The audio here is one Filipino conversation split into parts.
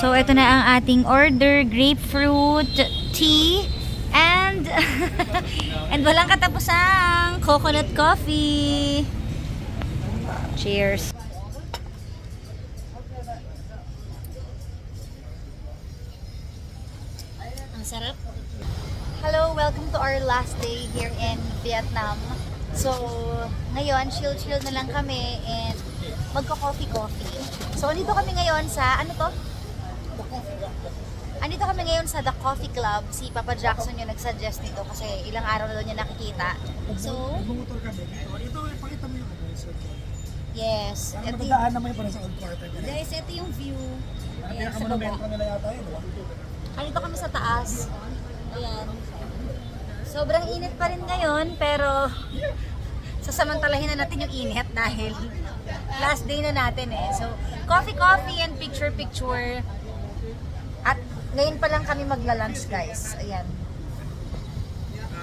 So, ito na ang ating order. Grapefruit tea and and walang katapusang coconut coffee. Cheers. Ang sarap. Hello, welcome to our last day here in Vietnam. So, ngayon, chill-chill na lang kami and magka-coffee-coffee. So, andito kami ngayon sa, ano to? Andito kami ngayon sa The Coffee Club. Si Papa Jackson yung nag-suggest nito kasi ilang araw na daw niya nakikita. So, Magmumotor ka ba dito? Ito, pakita mo yung ano, so, yes. Parang Ito, matandaan naman yung parang sa old quarter. Ganun. guys, ito yung view. Ang Ayan, sa pinakamonumento baba. nila yata yun, di ba? Andito kami sa taas. Ayan. Sobrang init pa rin ngayon, pero sasamantalahin na natin yung init dahil last day na natin eh. So, coffee, coffee, and picture, picture. At ngayon pa lang kami magla-lunch, guys. Ayan.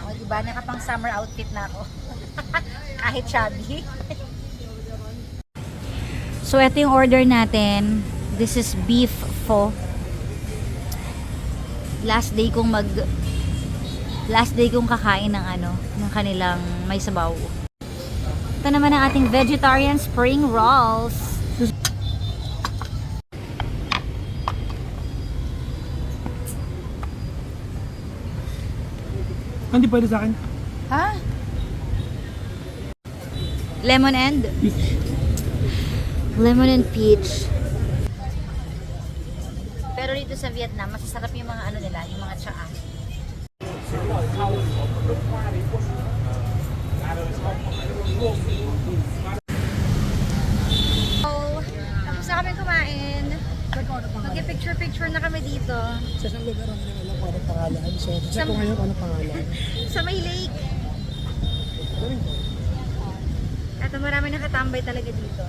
O, diba? Nakapang summer outfit na ako. Kahit chubby. so, ito yung order natin. This is beef pho last day kong mag last day kong kakain ng ano ng kanilang may sabaw ito naman ang ating vegetarian spring rolls Hindi pwede sa akin. ha? Lemon and? Lemon and peach. Pero dito sa Vietnam masasarap yung mga ano nila yung mga tsaa. So, tapos na kami kumain. Mag-picture-picture na kami dito. Sa isang lugar ang nila kung anong pangalan. So, check Sa- ko ngayon anong pangalan. Sa may lake. At marami nakatambay talaga dito.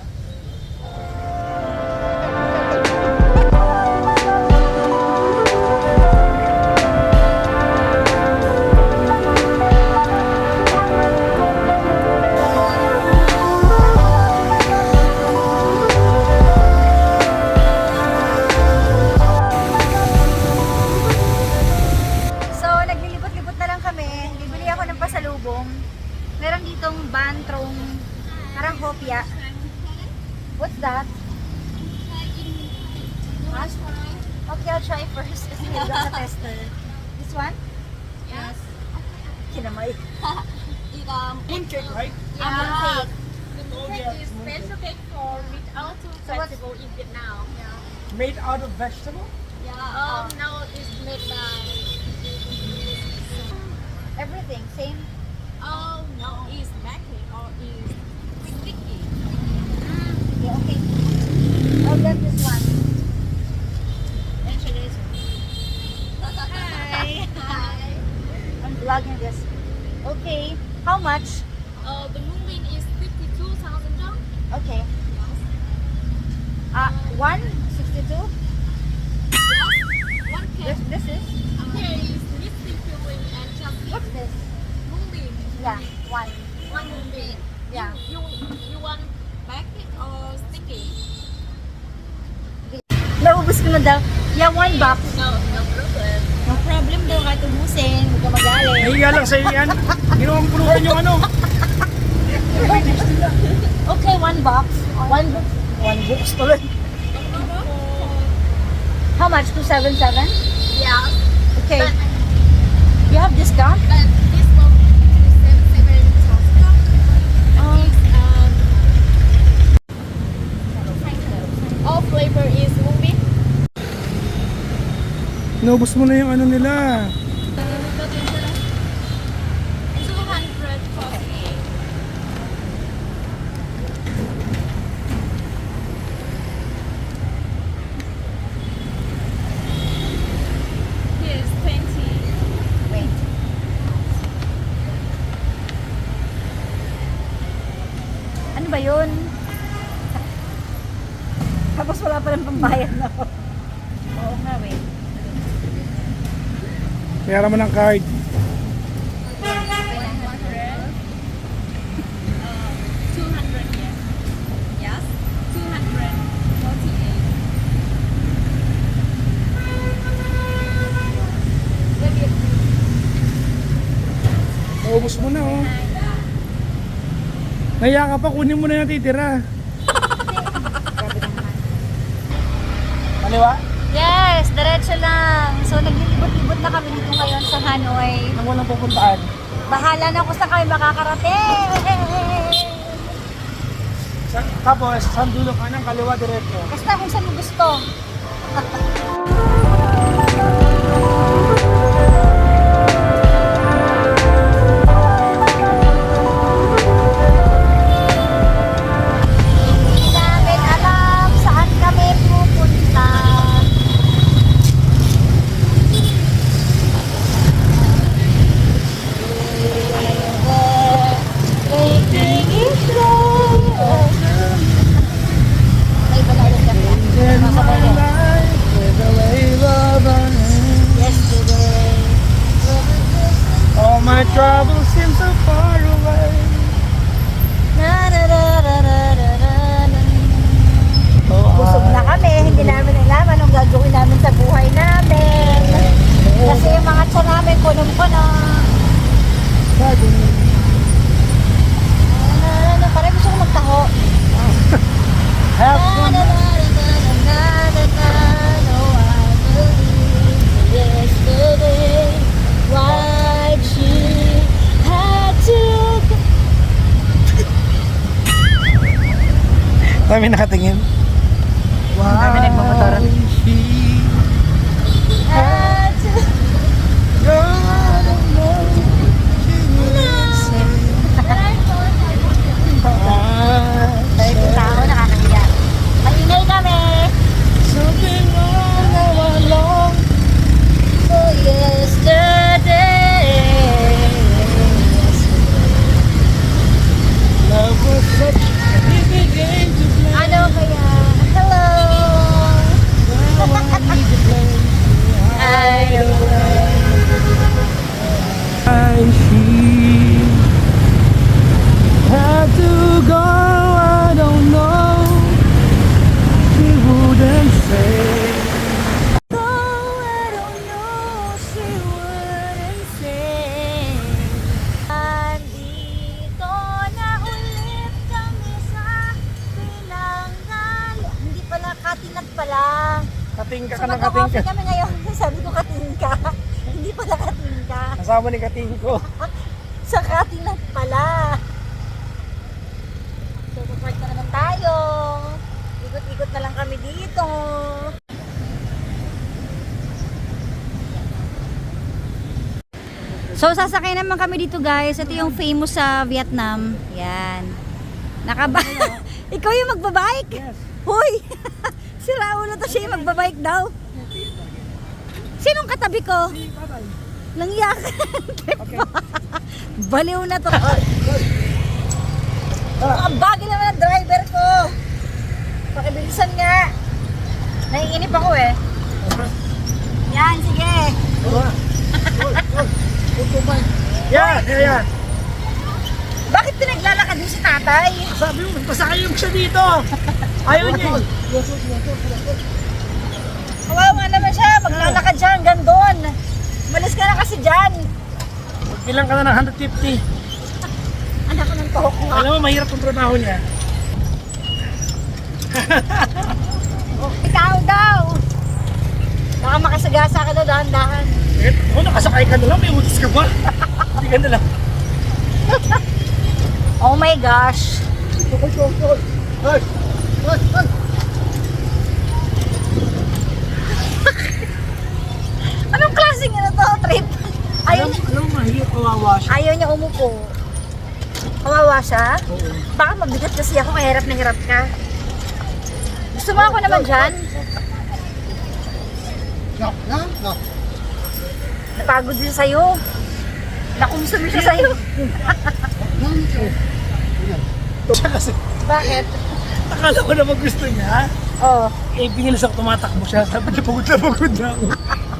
Meron ditong bantrong, parang. What's that? Huh? Okay, I'll try first kasi hindi ako tester. This one? Yes. Kinamay. It, um, Mooncake, right? Yeah. Mooncake. the mooncake is special cake for meat out what- festival in Vietnam. Yeah. Made out of vegetable? Yeah. Um, now it's made by. Everything, same. Naubos ko na daw. Yeah, one box. No, no problem. No problem daw, kahit ubusin. Huwag ka magalit. Nahiya lang sa'yo yan. Ginawang pulutan yung ano. Okay, one box. One box. One box tuloy. How much? 277? Yeah. Okay. But, You have discount? but this one is seven seven thousand. Oh. Um, all flavor is movie. Naubos mo na yung ano nila. Ano ba yun? Tapos wala pa lang pambayad na ako. Oo nga, wait. Mayroon mo ng card. Naubos mo na oh. Naya ka pa, kunin mo na yung titira. Kaliwa? Yes, diretso lang. Na kami dito ngayon sa Hanoi. Nang walang pupuntaan. Bahala na kung saan kami makakarating. Sa, tapos, saan dulo ka ng kaliwa diretso? Basta kung saan mo gusto. Kasama ni kating ko. Sa katinat pala. So, park na naman tayo. Ikot-ikot na lang kami dito. So, sasakay naman kami dito guys. Ito yung famous sa Vietnam. Yan. Nakaba... Ikaw yung magbabike? Yes. Hoy! si Raul to siya yung magbabike daw. Sinong katabi ko? Langyak. Okay. Baliw na to. Ang bagay naman ng driver ko. Pakibilisan nga. Naiinip ako eh. Yan, sige. Yan, yan, yan. Bakit pinaglalakad mo si tatay? Sabi mo, magpasakay yung siya dito. Ayaw niya eh. Kawawa naman siya. Maglalakad siya hanggang doon. Malis ka na kasi dyan. Bilang ka na ng 150. Anak ko ng tuhok nga. Alam mo, mahirap ang trabaho niya. Ikaw daw. Baka makasagasa ka daw dahan-dahan. Eh, ako nakasakay ka na lang, may utos ka ba? Hindi ka na lang. Oh my gosh. Ay, ay, ay. Klaseng ano to, trip? Ayaw, Alam, alam mo, mahirap kawawa siya. ayaw niya umupo. Kawawa siya? Oo. Baka mabigat kasi ako, kaya hirap na hirap ka. Gusto mo ako naman dyan? No, no, no. Napagod din sa'yo. Nakumsumi siya sa'yo. Siya kasi, Bakit? akala ko naman gusto niya. Oh. Eh, binilis ako tumatakbo siya. Sabi niya, pagod na pagod na ako.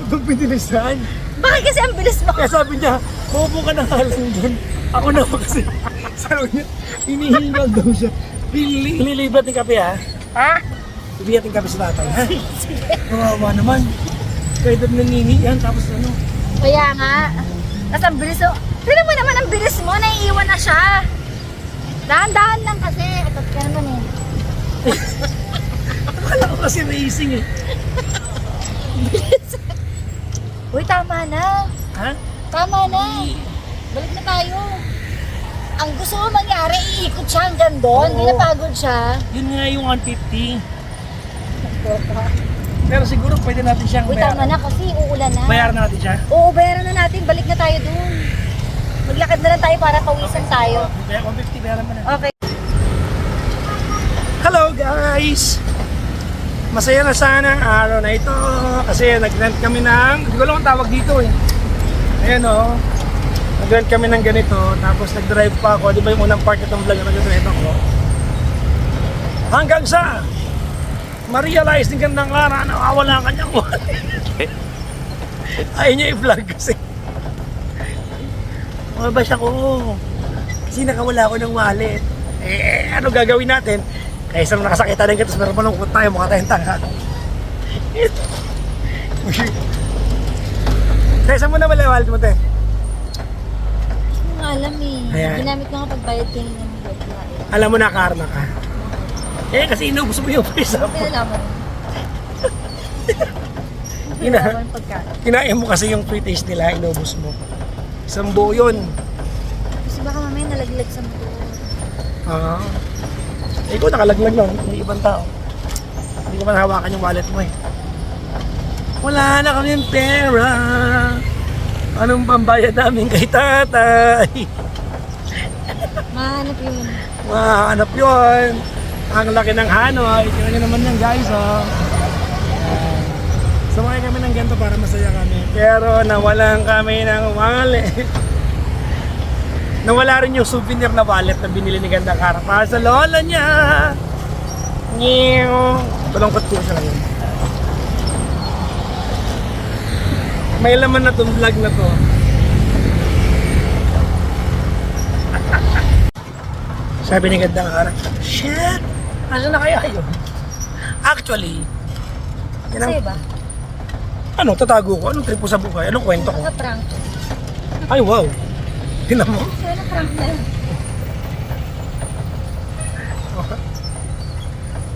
Ito binilisan. Bakit kasi ang bilis mo? Kaya sabi niya, maupo ka na nga lang doon. Ako na kasi, sabi niya, hinihingal daw siya. Hililibat ng kape ha. Ha? Ibigat ng kape sa tatay ha. Kawawa naman. Kaya doon nangingi yan, tapos ano. Kaya nga. Tapos ang bilis mo. Tignan mo naman ang bilis naiiwan na siya. Dahan-dahan lang kasi. Atot ka naman eh. Akala ko kasi racing eh. Uy, tama na. Ha? Tama na. Balik na tayo. Ang gusto mo mangyari, iikot siya hanggang doon. Hindi Oo. napagod siya. Yun nga yung 150. Pero siguro pwede natin siyang Uy, tama na kasi uulan na. Bayaran natin siya. Oo, bayaran na natin. Balik na tayo doon. Maglakad na lang tayo para pawisan tayo. Kaya 150 bayaran mo na. Okay. Hello guys! Masaya na sana ang araw na ito kasi nag-rent kami ng, hindi ko alam ang tawag dito eh. Ayan o, nag-rent kami ng ganito tapos nag-drive pa ako, di ba yung unang part itong vlog na nag-rent ako. Hanggang sa ma-realize ng gandang araw na nawawala ang kanyang wallet. Ayaw niya i-vlog kasi. Mabash ako. Kasi nakawala ako ng wallet. Eh, ano gagawin natin? Kaysa nung nakasakita ng ganito, meron pa nung tayo, mukha tayong tanga. Kaysa mo na wala wallet mo, te? Hindi ko nga alam eh. Ayan. Ginamit ko nga pagbayad kanina ng bigla eh. Alam mo na, karma ka. Eh, kasi inubos mo yung pisa mo. Pinalaman. Ina, Pinalaman pagkain. kinain mo kasi yung free taste nila, inubos mo. Isang buo yun. Kasi baka mamaya nalaglag sa motor. Ah. Eh, ikaw nakalaglag lang, may ibang tao. Hindi ko man hawakan yung wallet mo eh. Wala na kaming pera. Anong pambayad namin kay tatay? Mahanap yun. Mahanap yun. Ang laki ng Hanoi. Tingnan nyo naman yan guys. Oh. Sumakay kami ng ganito para masaya kami. Pero nawalan kami ng wallet. Nawala rin yung souvenir na wallet na binili ni Ganda Cara para sa lola niya. Nyew. Tulongkot ko siya ngayon. May laman na tong vlog na to. Sabi ni Ganda Cara, Shit! Nasaan na kaya yun? Actually, yan ang, Sa'yo ba? ano, tatago ko. Anong trip ko sa buhay? Anong kwento ko? Naka-prank. Ay, wow! Tinan mo. Sa'yo na prank na yun.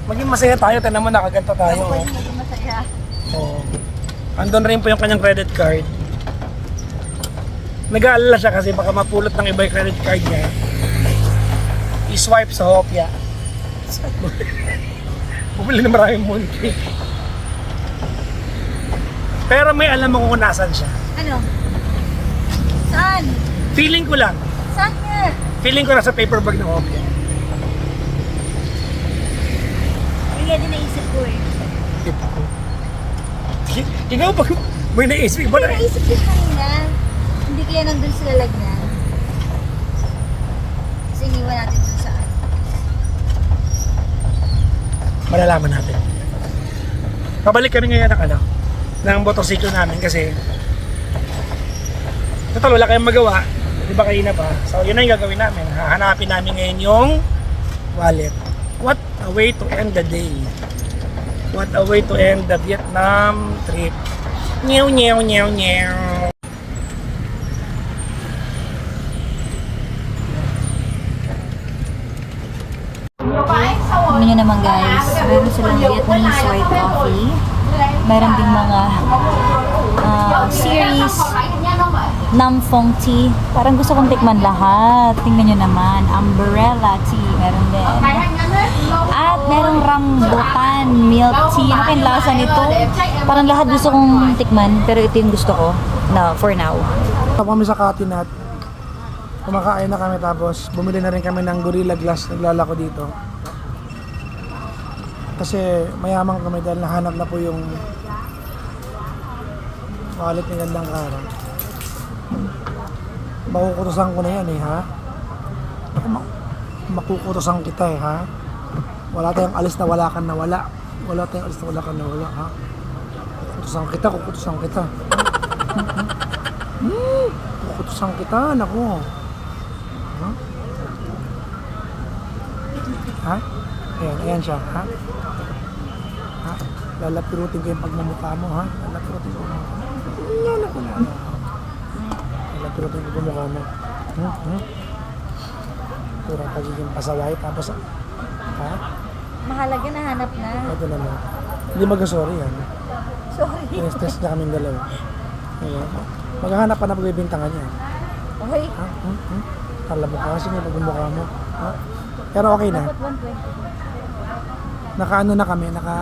Maging masaya tayo, tinan mo nakaganta tayo. Ako Oh. yung masaya. Oh. Andun rin po yung kanyang credit card. Nag-aalala siya kasi baka mapulot ng iba yung credit card niya. I-swipe sa Hopia. Bumili na maraming mooncake. Pero may alam ako kung nasan siya. Ano? Saan? Feeling ko lang. Saan niya? Feeling ko nasa paper bag ng Hopia. Hindi din naisip ko eh. Ikaw pag may naisip ba Hindi na? naisip ko kanina. Hindi kaya nandun sila lagyan. Kasi iniwan natin dun saan. malalaman natin. Pabalik kami ngayon ng ano, ng motorsiklo namin kasi total wala kayong magawa. Di ba kanina pa? So yun na yung gagawin namin. Hahanapin namin ngayon yung wallet. What a way to end the day. What a way to end the Vietnam trip. Nyew, nyew, nyew, nyew. Ano nyo naman guys, meron silang Vietnamese white coffee. Meron ding mga ah, series, Nam Phong Tea. Parang gusto kong tikman lahat. Tingnan nyo naman. Umbrella Tea, meron din. At merong rambutan milk tea. Ano kayong lasa nito? Parang lahat gusto kong tikman, pero ito yung gusto ko na for now. Tapos kami sa Katinat. Kumakain na kami tapos bumili na rin kami ng Gorilla Glass. Naglalako dito. Kasi mayaman kami dahil nahanap na po yung wallet ni Gandang Kara. Makukutusan ko na yan eh ha. Ako, ma- makukutusan kita eh ha. Wala tayong alis na wala kang nawala. Wala tayong alis na wala kang nawala ha. Kukutusan kita, kukutusan kita. Hmm, kukutusan kita, naku. Ha? Ha? Ayan, ayan siya, ha? Ha? Lalapirutin ko yung pagmumukha mo, ha? Lalapirutin ko yung mukha mo. Na. Lalapirutin ko yung mukha mo. Hmm? Hmm? pura pagiging pasaway. Tapos, ha? Mahalaga na hanap na. Ito naman. Hindi mag-sorry yan. Sorry. Stress na kaming dalawa. Ayan. Maghahanap pa na pagbibintangan niya. Okay. Ha? Hmm? Hmm? Alam mo ka kasi may pagmumukha mo. Ha? Pero okay na. Dapat 120. Naka ano na kami, naka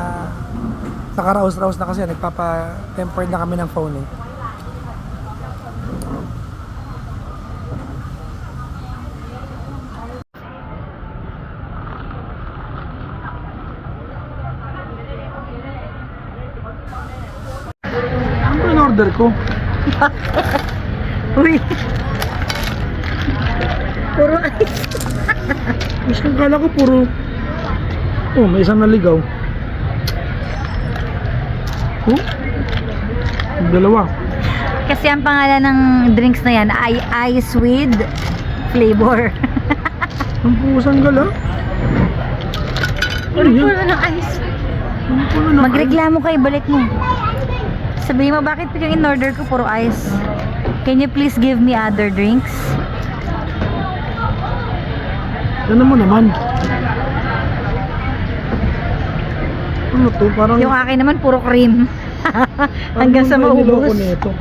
nakaraos-raos na kasi nagpapa-tempered na kami ng phone eh. Ano ba yung order ko? Uy. Puro ice. Mas kala ko puro... Oh, may isang naligaw. Oh? Dalawa. Kasi ang pangalan ng drinks na yan ay ice with flavor. Ang pusang gala. Ano ice. Ang puno ng Magreklamo ka, ibalik mo. Sabihin mo, bakit yung in-order ko puro ice? Can you please give me other drinks? Ano mo naman? Ano to? Parang... Yung akin naman, puro cream. Hanggang sa maubos. nito.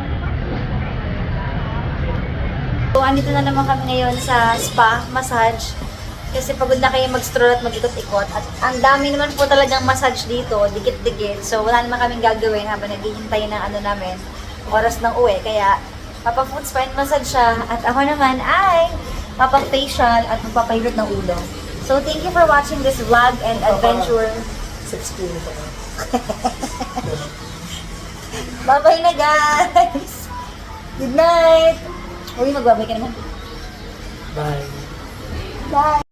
So, andito na naman kami ngayon sa spa, massage. Kasi pagod na kayo mag-stroll at mag-ikot-ikot. At ang dami naman po talagang massage dito, dikit-dikit. So, wala naman kaming gagawin habang naghihintay ng ano namin, oras ng uwi. Kaya, papa-foot spa and massage siya. At ako naman ay papa-facial at magpapahilot ng ulo. So, thank you for watching this vlog and adventure. Clinic ako. Bye-bye na, guys! Good night! Uy, magbabay ka naman. Bye. Bye!